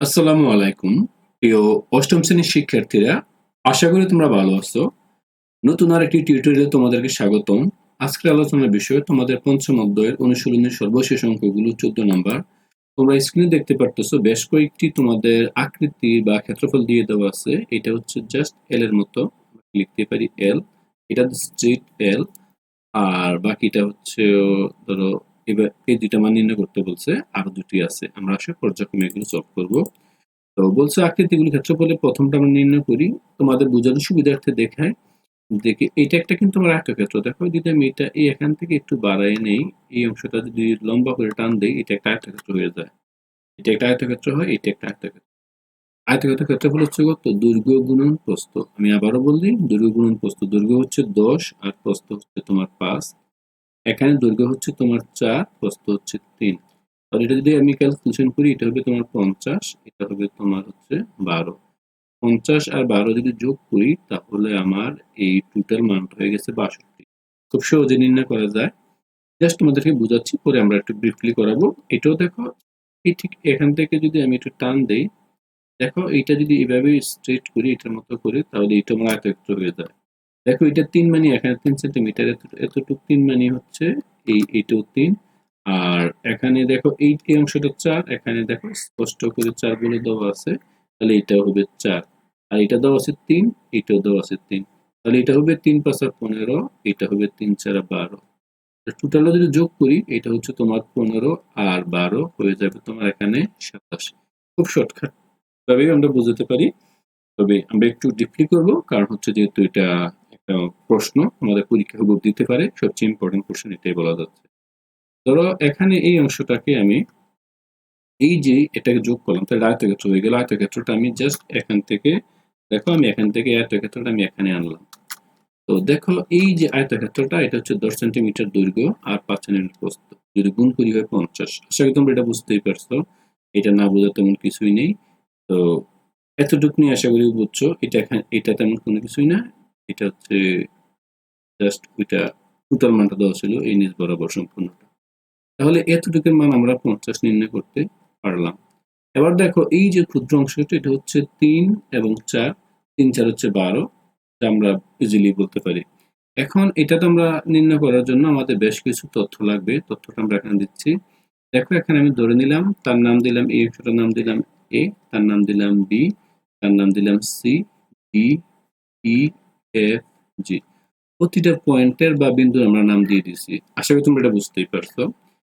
আসসালামু আলাইকুম, প্রিয় অষ্টম শ্রেণির শিক্ষার্থীরা, আশা করি তোমরা ভালো আছো। নতুন আর একটি টিউটোরিয়ালে তোমাদেরকে স্বাগতম। আজকের আলোচনার বিষয় তোমাদের পঞ্চম অধ্যায়ের অনুশীলনের সর্বশেষ অঙ্কগুলো চোদ্দ নাম্বার। তোমরা স্ক্রিনে দেখতে পারতেছো, বেশ কয়েকটি তোমাদের আকৃতি বা ক্ষেত্রফল দিয়ে দেওয়া আছে। এটা হচ্ছে জাস্ট এল এর মতো, লিখতে পারি এল এটা স্ট্রিট এল আর বাকিটা হচ্ছে, ধরো এবার এই দুইটা মান নির্ণয় করতে বলছে, আরও দুটি আছে। আমরা আসলে পর্যায়ক্রমে এগুলো সলভ করব। তো বলছে আকৃতিগুলি ক্ষেত্রফলে প্রথমটা আমরা নির্ণয় করি। তোমাদের বোঝানোর সুবিধার্থে দেখায় দেখে এটা একটা কিন্তু আমার আয়তক্ষেত্র। দেখো যদি আমি এটা এই এখান থেকে একটু বাড়াই নেই। এই অংশটা যদি লম্বা করে টান দেই, এটা একটা আয়তক্ষেত্র হয়ে যায়। এটা একটা আয়তক্ষেত্র হয়, এটা একটা আয়তক্ষেত্র। আয়তক্ষেত্র ক্ষেত্রফল হচ্ছে কত? দৈর্ঘ্য গুণন প্রস্থ। আমি আবারও বললি দৈর্ঘ্য গুণন প্রস্থ দৈর্ঘ্য হচ্ছে দশ আর প্রস্থ হচ্ছে তোমার পাঁচ। এখানে দৈর্ঘ্য হচ্ছে তোমার চার, প্রস্থ হচ্ছে তিন। আর এটা যদি আমি ক্যালকুলেশন করি, এটা হবে তোমার পঞ্চাশ, এটা হবে তোমার হচ্ছে বারো। পঞ্চাশ আর বারো যদি যোগ করি, তাহলে আমার এই টোটাল মানটা হয়ে গেছে বাষট্টি। খুব সহজে নির্ণয় করা যায়। জাস্ট তোমাদেরকে বোঝাচ্ছি, পরে আমরা একটু ব্রিফলি করাবো। এটাও দেখো, এই ঠিক এখান থেকে যদি আমি একটু টান দেই, দেখো এইটা যদি এইভাবে স্ট্রেট করি, এটার মতো করে, তাহলে এটা আমার আয়তক্ষেত্র হয়ে যায়। দেখো, এটা তিন মানি এখানে তিন সেন্টিমিটার এতটুকু তিন মানি হচ্ছে, এই, এইটাও তিন। আর এখানে দেখো, এই এই অংশটা চার, এখানে দেখো, স্পষ্ট করে চার বলে দেওয়া আছে, তাহলে এটা হবে চার। আর এটা দেওয়া আছে তিন, এটাও দেওয়া আছে তিন। তাহলে এটা হবে তিন পাঁচা পনেরো, এটা হবে তিন চারা বারো। টোটালও যদি যোগ করি, এটা হচ্ছে তোমার পনেরো আর বারো, হয়ে যাবে তোমার এখানে সাতাশ। খুব শর্টকাট ভাবেই আমরা বুঝতে পারি। তবে আমরা একটু ডিপলি করব, কারণ হচ্ছে যেহেতু এটা প্রশ্ন আমাদের পরীক্ষা দিতে পারে। সবচেয়ে ইম্পর্টেন্ট কোশ্চেন এটাই বলা যাচ্ছে। ধরো, এখানে এই অংশটাকে আমি এই যে এটাকে যোগ করলাম, তাহলে আয়তক্ষেত্র হয়ে গেল। আয়তক্ষেত্রটা আমি জাস্ট এখান থেকে, দেখো, আমি এখান থেকে আয়তক্ষেত্রটা আমি এখানে আনলাম। তো দেখো, এই যে আয়তক্ষেত্রটা, এটা হচ্ছে দশ সেন্টিমিটার দৈর্ঘ্য আর পাঁচ সেন্টিমিটার প্রস্থ। যদি গুণ করি হয় পঞ্চাশ। আশা করি তোমরা এটা বুঝতেই পারছ। এটা না বোঝা তেমন কিছুই নেই। তো এতটুকু নিয়ে আশা করি বুঝছ। এটা এখানে, এটা তেমন কোনো কিছুই না। এটা হচ্ছে জাস্ট ওইটা টোটাল মানটা দেওয়া ছিল, এই নিজ বরাবর সম্পূর্ণটা। তাহলে এতটুকুর মান আমরা পঞ্চাশ নির্ণয় করতে পারলাম। এবার দেখো, এই যে ক্ষুদ্র অংশটা, এটা হচ্ছে তিন এবং চার। তিন, চার হচ্ছে বারো, যা আমরা ইজিলি বলতে পারি। এখন এটা তো আমরা নির্ণয় করার জন্য আমাদের বেশ কিছু তথ্য লাগবে। তথ্যটা আমরা এখানে দিচ্ছি। দেখো, এখানে আমি ধরে নিলাম, তার নাম দিলাম এই অংশটার নাম দিলাম এ, তার নাম দিলাম বি, তার নাম দিলাম C, D, E F G. প্রতিটা পয়েন্টের বা বিন্দুর আমরা নাম দিয়ে দিছি আশা করি তোমরা এটা বুঝতেই পারছ।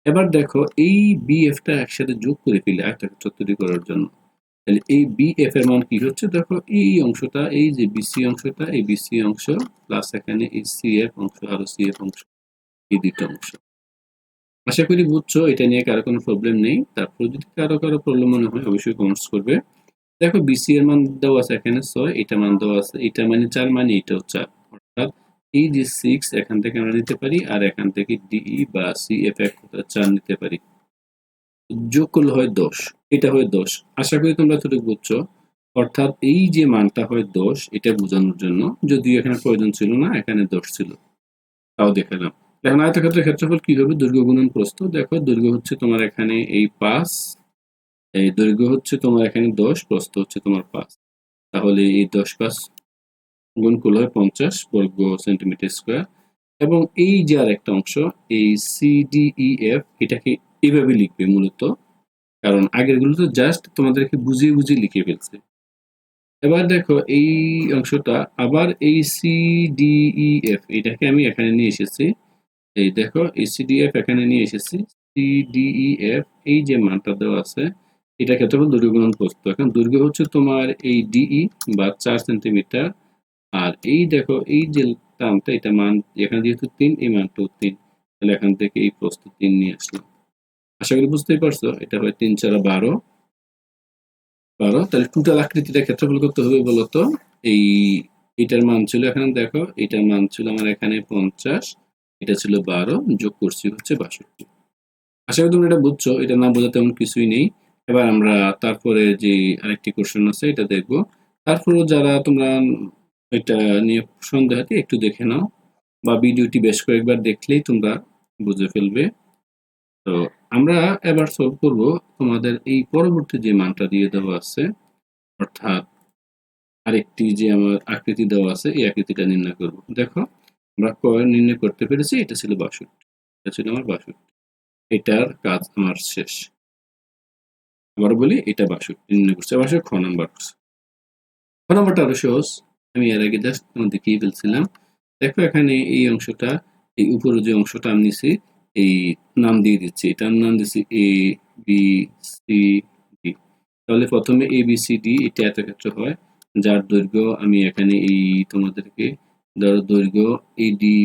এবার দেখো, এই বি এফটা একসাথে যোগ করে ফেলে আয়তাক্ষেত্র তৈরি করার জন্য। তাহলে এই বি এফ এর মান কি হচ্ছে? দেখো, এই অংশটা, এই যে বিসি অংশটা, এই বিসি অংশ প্লাস এখানে এই সি এফ অংশ, আর সি এফ অংশ, এই দুটো অংশ। আশা করি বুঝছ, এটা নিয়ে কারও কোনো প্রবলেম নেই। তারপর যদি কারও কারও প্রবলেম মনে হয়, অবশ্যই কমেন্টস করবে। দেখো বিসি এর মান দেওয়া আছে এখানে ছয় এটা মান দেওয়া আছে, এটা মানে চার মানে এটাও চার অর্থাৎ এই যে সিক্স এখান থেকে আমরা নিতে পারি, আর এখান থেকে ডিই e বা সি এফ এক চার নিতে পারি। যোগ করলে হয় দশ, এটা হয় দশ। আশা করি তোমরা এতটুকু বুঝছ। অর্থাৎ এই যে মানটা হয় দশ, এটা বোঝানোর জন্য যদিও এখানে প্রয়োজন ছিল না, এখানে দশ ছিল। তাও দেখালাম এখন আয়তক্ষেত্রের ক্ষেত্রফল কি হবে? দৈর্ঘ্য গুণন প্রস্থ। দেখো দৈর্ঘ্য হচ্ছে তোমার এখানে এই পাঁচ এই দৈর্ঘ্য হচ্ছে তোমার এখানে দশ প্রস্থ হচ্ছে তোমার পাঁচ। তাহলে এই দশ পাঁচ গুণ করলে হয় পঞ্চাশ বর্গ সেন্টিমিটার স্কোয়ার। এবং এই যে আর একটা অংশ এই সিডিইএফ e, এটাকে এইভাবে লিখবে মূলত। কারণ আগেরগুলো তো জাস্ট তোমাদেরকে বুঝিয়ে বুঝিয়ে লিখে ফেলছে। এবার দেখো এই অংশটা আবার এই সিডিইএফ e, এটাকে আমি এখানে নিয়ে এসেছি। এই দেখো এই সিডিএফ এখানে নিয়ে এসেছি। সিডিইএফ e, এই যে মানটা দেওয়া আছে এটা ক্ষেত্রফল দৈর্ঘ্য গুণন প্রস্তুত এখন দৈর্ঘ্য হচ্ছে তোমার এই ডিই বা চার সেন্টিমিটার আর এই দেখো, এই যে টার্মটা এটা মান, এখানে যেহেতু তিন, এই মানটাও তিন। তাহলে এখান থেকে এই প্রস্থ তিন নিয়ে আসলাম। আশা করি বুঝতেই পারছ, এটা হয় তিন চারা বারো। বারো, তাহলে টোটাল আকৃতিটা ক্ষেত্রফল করতে হবে বলতো? এই, এটার মান ছিল এখানে দেখো, এটার মান ছিল আমার এখানে পঞ্চাশ, এটা ছিল বারো, যোগ করছি হচ্ছে বাষট্টি। আশা করি তোমরা এটা বুঝছ, এটা না বোঝা তেমন কিছুই নেই। এবার আমরা তারপরে যে আরেকটি কোশ্চেন আছে, এটা দেখব। তারপরেও যারা তোমরা এটা নিয়ে সন্দেহাতে, একটু দেখে নাও। বা ভিডিওটি বেশ কয়েকবার দেখলেই তোমরা বুঝে ফেলবে। তো আমরা এবার সলভ করব তোমাদের এই পরবর্তী যে মানটা দিয়ে দেওয়া আছে, অর্থাৎ আরেকটি যে আমার আকৃতি দেওয়া আছে, এই আকৃতিটা নির্ণয় করব। দেখো, আমরা ক নির্ণয় করতে পেরেছি, এটা ছিল বাষট্টি। এটা ছিল আমার বাষট্টি। এটার কাজ আমার শেষ। আবার বলি, এটা বাষট্টি নির্ণয় করছে বাষট্টি খ নাম্বার করছে। খ নাম্বারটা আরও সহজ, আমি এর আগে জাস্ট তোমাদের দেখিয়ে ফেলছিলাম দেখো এখানে এই অংশটা, এই উপরে যে অংশটা আমি নিছি, এই নাম দিয়ে দিচ্ছি। এটার নাম দিচ্ছি এ বি সি ডি তাহলে প্রথমে এ বি সি ডি এটা এত ক্ষেত্রে হয়। যার দৈর্ঘ্য আমি এখানে এই তোমাদেরকে, ধরো দৈর্ঘ্য এডি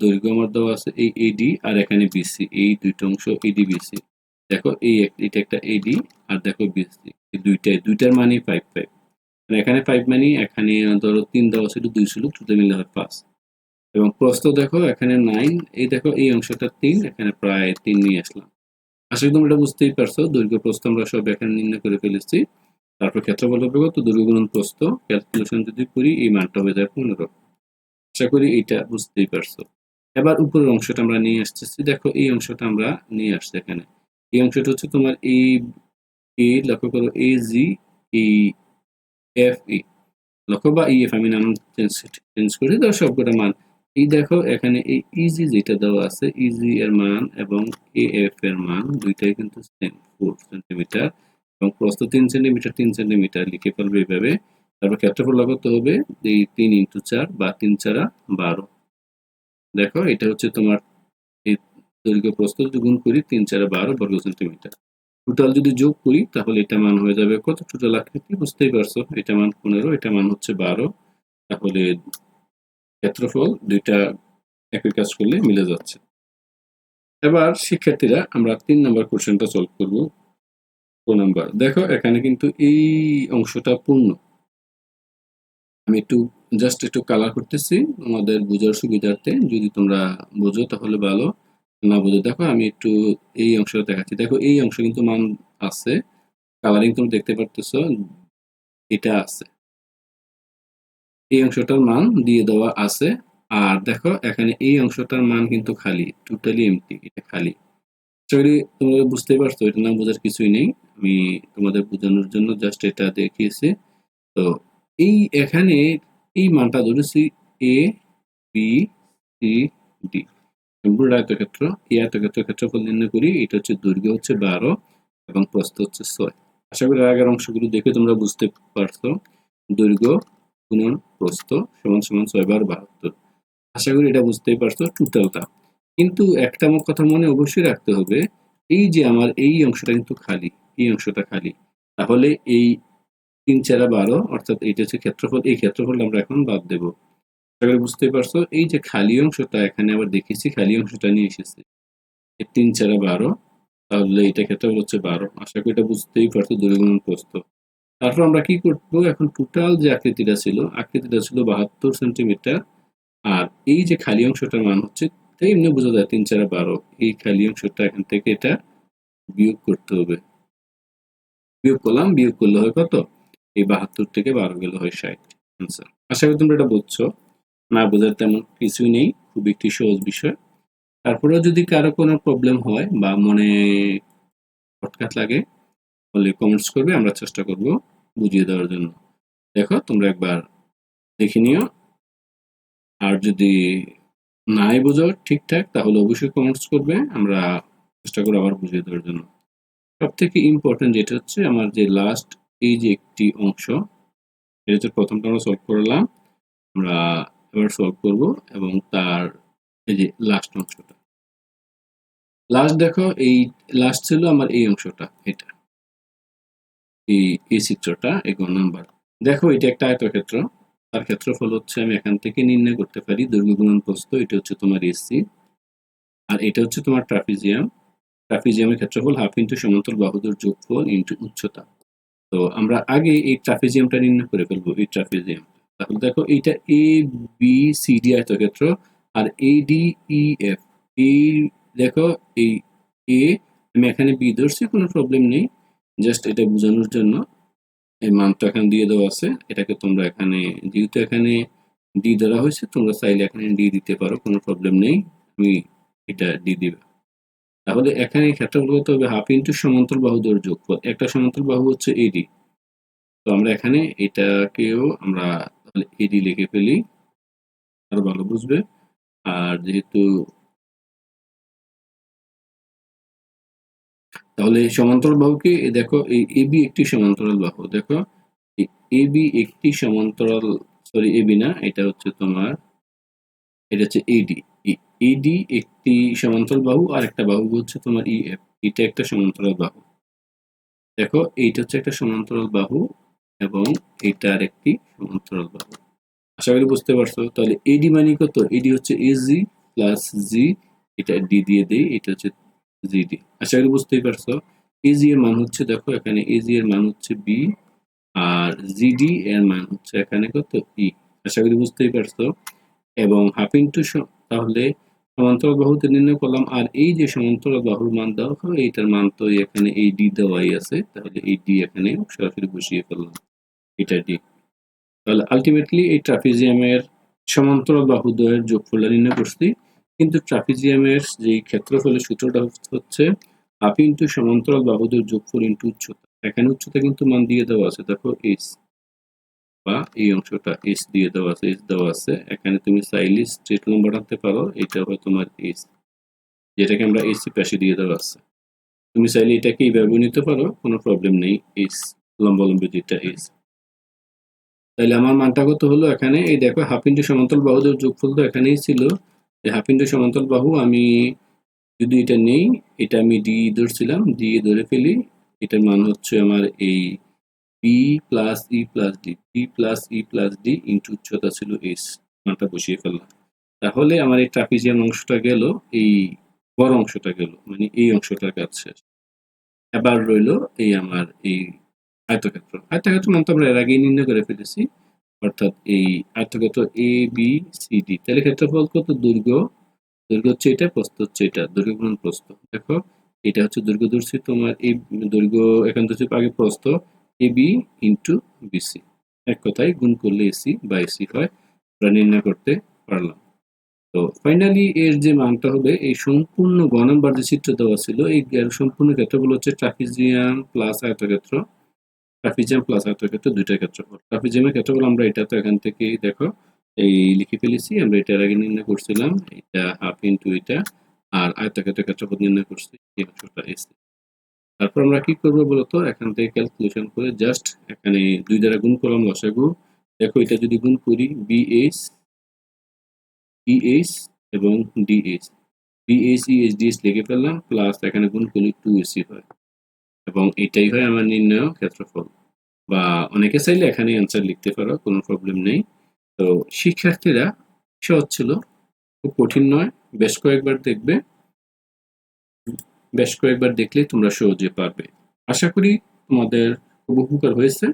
দৈর্ঘ্য আমার দেওয়া আছে, এই এডি আর এখানে বিসি এই দুইটা অংশ এডি বিসি দেখো এই এটা একটা এডি আর দেখো এই দুইটাই, দুইটার মানে ফাইভ ফাইভ এখানে ফাইভ মানে এখানে ধরো তিন দেওয়া ছিল দুই ছিল দুটো মিলে হয় পাঁচ। এবং প্রস্থ দেখো, এখানে নাইন এই দেখো এই অংশটা তিন, এখানে প্রায় তিন নিয়ে আসলাম। আশা করি তোমরা বুঝতেই পারছ, দৈর্ঘ্য প্রস্থ আমরা সব এখানে নির্ণয় করে ফেলেছি। তারপর ক্ষেত্রফল হবে কত? দৈর্ঘ্য গুণন প্রস্থ। ক্যালকুলেশন যদি করি, এই মানটা হয়ে যায় পনেরো। আশা করি এটা বুঝতেই পারছ। এবার উপরের অংশটা আমরা নিয়ে আসতেছি। দেখো এই অংশটা আমরা নিয়ে আসছি এখানে। এই অংশটা হচ্ছে তোমার এই এ লক্ষ্য করো এ জি এই এফ ই লক্ষ্য বা ইএফ আমি নাম চেঞ্জ করি ধরো সবকটা মান। এই দেখো, এখানে এই ইজি যেটা দেওয়া আছে। ইজি এর মান এবং এ এফ এর মান দুইটাই কিন্তু সেম ফোর সেন্টিমিটার এবং প্রস্থ তিন সেন্টিমিটার তিন সেন্টিমিটার লিখে ফেলবে এইভাবে। তারপর ক্ষেত্রফল করতে হবে, এই তিন ইন্টু চার বা তিন চারা বারো। দেখো, এটা হচ্ছে তোমার দৈর্ঘ্য প্রস্থ যদি করি তিন, চারা বারো, বর্গ সেন্টিমিটার। টোটাল যদি যোগ করি, তাহলে এটা মান হয়ে যাবে কত? টোটাল আকৃতি, বুঝতেই পারছ? এটা মান পনেরো, এটা মান হচ্ছে বারো। তাহলে ক্ষেত্রফল দুইটা একই কাজ করলে মিলে যাচ্ছে। এবার শিক্ষার্থীরা, আমরা তিন নম্বর কোশ্চেনটা সলভ করব। Four number. দেখো, এখানে কিন্তু এই অংশটা পূর্ণ। আমি একটু জাস্ট একটু কালার করতেছি। আমাদের বোঝার সুবিধার্থে যদি তোমরা বোঝো, তাহলে ভালো। না বোঝো দেখো আমি একটু এই অংশটা দেখাচ্ছি। দেখো এই অংশ কিন্তু মান আছে। কালারিং তুমি দেখতে পারতেছো, এটা আছে। এই অংশটার মান দিয়ে দেওয়া আছে। আর দেখো, এখানে এই অংশটার মান কিন্তু খালি টোটালি এমটি এটা খালি। অ্যাকচুয়ালি তোমরা বুঝতে পারছ, এটা না বোঝার কিছুই নেই। আমি তোমাদের বোঝানোর জন্য জাস্ট এটা দেখিয়েছি। তো এই এখানে এই মানটা ধরেছি এ বি সি ডি সম্পূর্ণ আয়তক্ষেত্র, এই আয়তক্ষেত্র ক্ষেত্রফল নির্ণয় করি, এটা হচ্ছে দৈর্ঘ্য হচ্ছে বারো এবং প্রস্থ হচ্ছে ছয়। আশা করি আগের অংশগুলো দেখে তোমরা বুঝতে পারছ। দৈর্ঘ্য গুণন প্রস্থ সমান সমান ছয় বার বাহাত্তর। আশা করি এটা বুঝতেই পারছ টোটালটা কিন্তু একটা আমার কথা মনে অবশ্যই রাখতে হবে, এই যে আমার এই অংশটা কিন্তু খালি, এই অংশটা খালি, তাহলে এই তিন চারা বারো, অর্থাৎ এইটা হচ্ছে ক্ষেত্রফল, এই ক্ষেত্রফলটা আমরা এখন বাদ দেবো। আশা করি বুঝতেই পারছ? এই যে খালি অংশটা, এখানে আবার দেখেছি খালি অংশটা নিয়ে এসেছি। তিন চারা বারো, তাহলে এটা ক্ষেত্রফল হচ্ছে বারো। আশা করি এটা বুঝতেই পারছ দৈর্ঘ্য প্রস্থ। তারপর আমরা কি করব? এখন টোটাল যে আকৃতিটা ছিল আকৃতিটা ছিল বাহাত্তর সেন্টিমিটার আর এই যে খালি অংশটার মান হচ্ছে তাই এমনি বোঝা যায় তিন চারা বারো। এই খালি অংশটা এখান থেকে এটা বিয়োগ করতে হবে। বিয়োগ করলাম, বিয়োগ করলে হয় কত? এই বাহাত্তর থেকে বারো গেলে হয় ষাট। আনসার আশা করি তোমরা এটা বুঝছ। না বোঝার তেমন কিছুই নেই, খুব একটি সহজ বিষয়। তারপরেও যদি কারও কোনো প্রবলেম হয় বা মনে হটকাট লাগে, তাহলে কমেন্টস করবে, আমরা চেষ্টা করব বুঝিয়ে দেওয়ার জন্য। দেখো, তোমরা একবার দেখে নিও। আর যদি নাই বোঝো ঠিকঠাক, তাহলে অবশ্যই কমেন্টস করবে, আমরা চেষ্টা করব আবার বুঝিয়ে দেওয়ার জন্য। সব থেকে ইম্পর্টেন্ট যেটা হচ্ছে, আমার যে লাস্ট এই যে একটি অংশ এটা হচ্ছে প্রথমটা আমরা সলভ করলাম। আমরা এবার সলভ করব এবং তার এই যে লাস্ট অংশটা। লাস্ট দেখো, এই লাস্ট ছিল আমার এই অংশটা, এটা। এই এই চিত্রটা এগো নাম্বার দেখো, এটা একটা আয়তক্ষেত্র। তার ক্ষেত্রফল হচ্ছে, আমি এখান থেকে নির্ণয় করতে পারি দৈর্ঘ্য গুণন প্রস্থ, এটা হচ্ছে তোমার এসি আর এটা হচ্ছে তোমার ট্রাফিজিয়াম ট্রাফিজিয়ামের ক্ষেত্রফল হাফ ইন্টু সমান্তর বাহুদের যোগফল ইন্টু উচ্চতা। তো আমরা আগে এই ট্রাফিজিয়ামটা নির্ণয় করে ফেলব, এই ট্রাফিজিয়াম তাহলে দেখো এইটা এ বি সি ডি আয়তক্ষেত্র আর এ ডি ই এফ এই দেখো, এই এ আমি এখানে বি ধরছি, কোনো প্রবলেম নেই। জাস্ট এটা বোঝানোর জন্য। এই মানটা এখানে দিয়ে দেওয়া আছে। এটাকে তোমরা এখানে, যেহেতু এখানে ডি দেওয়া হয়েছে, তোমরা চাইলে এখানে ডি দিতে পারো, কোনো প্রবলেম নেই। তুমি এটা ডি দিবে তাহলে এখানে ক্ষেত্রফল কত হবে হাফ ইন্টু সমান্তর বাহু দৈর্ঘ্য যোগফল। একটা সমান্তর বাহু হচ্ছে এডি তো আমরা এখানে এটাকেও আমরা তাহলে এডি লিখে ফেলি, আরও ভালো বুঝবে। আর যেহেতু তাহলে সমান্তরাল বাহুকে দেখো, এই এবি একটি সমান্তরাল বাহু, দেখো। এবি একটি সমান্তরাল সরি এবি না, এটা হচ্ছে তোমার, এটা হচ্ছে এডি। এডি একটি সমান্তরাল বাহু, আর একটা বাহু হচ্ছে তোমার ইএফ এটা একটা সমান্তরাল বাহু। দেখো, এইটা হচ্ছে একটা সমান্তরাল বাহু এবং এটা আর একটি সমান্তরাল বাহু আশা করি বুঝতে পারছ। তাহলে এডি মানে কত? এডি হচ্ছে এজি প্লাস জি এটা ডি দিয়ে দেই, এটা হচ্ছে জিডি আশা করি বুঝতেই পারছ। এজি এর মান হচ্ছে, দেখো, এখানে এজি এর মান হচ্ছে বি আর জিডি এর মান হচ্ছে এখানে কত? ই আশা করি বুঝতেই পারছ। এবং হাফ ইন্টু তাহলে সমান্তরাল বাহুতে নির্ণয় করলাম, আর এই যে সমান্তরাল বাহুর মান দেওয়া হয় এইটার মান তো এখানে এই ডি দেওয়াই আছে। তাহলে এই ডি এখানে সরাসরি বসিয়ে ফেললাম। এটা ডি তাহলে আলটিমেটলি এই ট্রাফিজিয়ামের সমান্তরাল বাহুদ্বয়ের যোগফলটা নির্ণয় করছি। কিন্তু ট্রাফিজিয়ামের যে ক্ষেত্রফলের সূত্রটা হচ্ছে হাফ ইন্টু সমান্তরাল বাহুদের যোগফল ইন্টু উচ্চতা। এখানে উচ্চতা কিন্তু মান দিয়ে দেওয়া আছে। দেখো এইচ বা এই অংশটা এস দিয়ে দেওয়া আছে এইচ দেওয়া আছে। এখানে তুমি চাইলে স্ট্রেট লম্বা বাড়াতে পারো। এটা হয় তোমার এস যেটাকে আমরা এইচ পাশে দিয়ে দেওয়া আছে। তুমি চাইলে এটাকে এইভাবে নিতে পারো, কোনো প্রবলেম নেই। এস লম্বা লম্বি যেটা এইচ তাহলে আমার মানটা কত হলো এখানে? এই দেখো হাফ ইন্টু বাহুদের যোগফল তো এখানেই ছিল হাফ ইন্টু সমান্তরাল বাহু আমি যদি এটা নেই, এটা আমি ডি ধরছিলাম দিয়ে ধরে ফেলি, এটার মান হচ্ছে আমার এই B plus E plus D B plus E plus D into উচ্চতা ছিল এস মানটা বসিয়ে ফেললাম। তাহলে আমার এই ট্রাপিজিয়াম অংশটা গেল, এই বড় অংশটা গেল মানে এই অংশটার কাছে। এবার রইল এই আমার এই আয়তক্ষেত্র। আয়তক্ষেত্র মান তো আমরা এর আগেই নির্ণয় করে ফেলেছি। অর্থাৎ এই আয়তক্ষেত্র এ বি সি ডি তাহলে ক্ষেত্রফল কত? দৈর্ঘ্য দৈর্ঘ্য হচ্ছে এটা, প্রস্থ হচ্ছে এটা। দৈর্ঘ্য গুণ প্রস্থ। দেখো, এটা হচ্ছে দৈর্ঘ্য ধরছি তোমার এই দৈর্ঘ্য এখান থেকে আগে প্রস্থ। এ বি ইন্টু বিসি এক কথায় গুণ করলে এসি বা এসি হয়। আমরা নির্ণয় করতে পারলাম। তো ফাইনালি এর যে মানটা হবে, এই সম্পূর্ণ গ নাম্বার যে চিত্র দেওয়া ছিল, এই সম্পূর্ণ ক্ষেত্রগুলো হচ্ছে ট্রাফিজিয়াম প্লাস আয়তক্ষেত্র। ট্রাফিজিয়াম প্লাস আয়তক্ষেত্র দুইটা ক্ষেত্রফল। ট্রাফিজিয়ামের ক্ষেত্রফল আমরা এটা তো এখান থেকে দেখো, এই লিখে ফেলেছি, আমরা এটার আগে নির্ণয় করছিলাম, এটা হাফ ইন্টু এটা, আর আয়তক্ষেত্র ক্ষেত্রফল নির্ণয় করছি, এই অংশটা এসে তারপর আমরা কি করব বলতো? এখান থেকে ক্যালকুলেশন করে জাস্ট এখানে দুই দ্বারা গুণ করলাম লসাগু। দেখো এটা যদি গুণ করি বিএস ইএস এবং ডিএস বিএস ইএস ডিএস লিখে ফেললাম প্লাস এখানে গুণ করলে টু এসি হয়। এবং এটাই হয় আমার নির্ণয় ক্ষেত্রফল। বা অনেকে চাইলে এখানে অ্যান্সার লিখতে পারো, কোনো প্রবলেম নেই। তো শিক্ষার্থীরা সহজ ছিল, খুব কঠিন নয়, বেশ কয়েকবার দেখবে। বেশ কয়েকবার দেখলে তোমরা সহজে পারবে। আশা করি তোমাদের উপকার হয়েছে।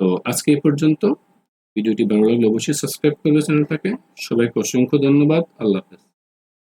তো আজকে এই পর্যন্ত। ভিডিওটি ভালো লাগলে অবশ্যই সাবস্ক্রাইব করবে চ্যানেলটাকে সবাইকে অসংখ্য ধন্যবাদ। আল্লাহ হাফেজ।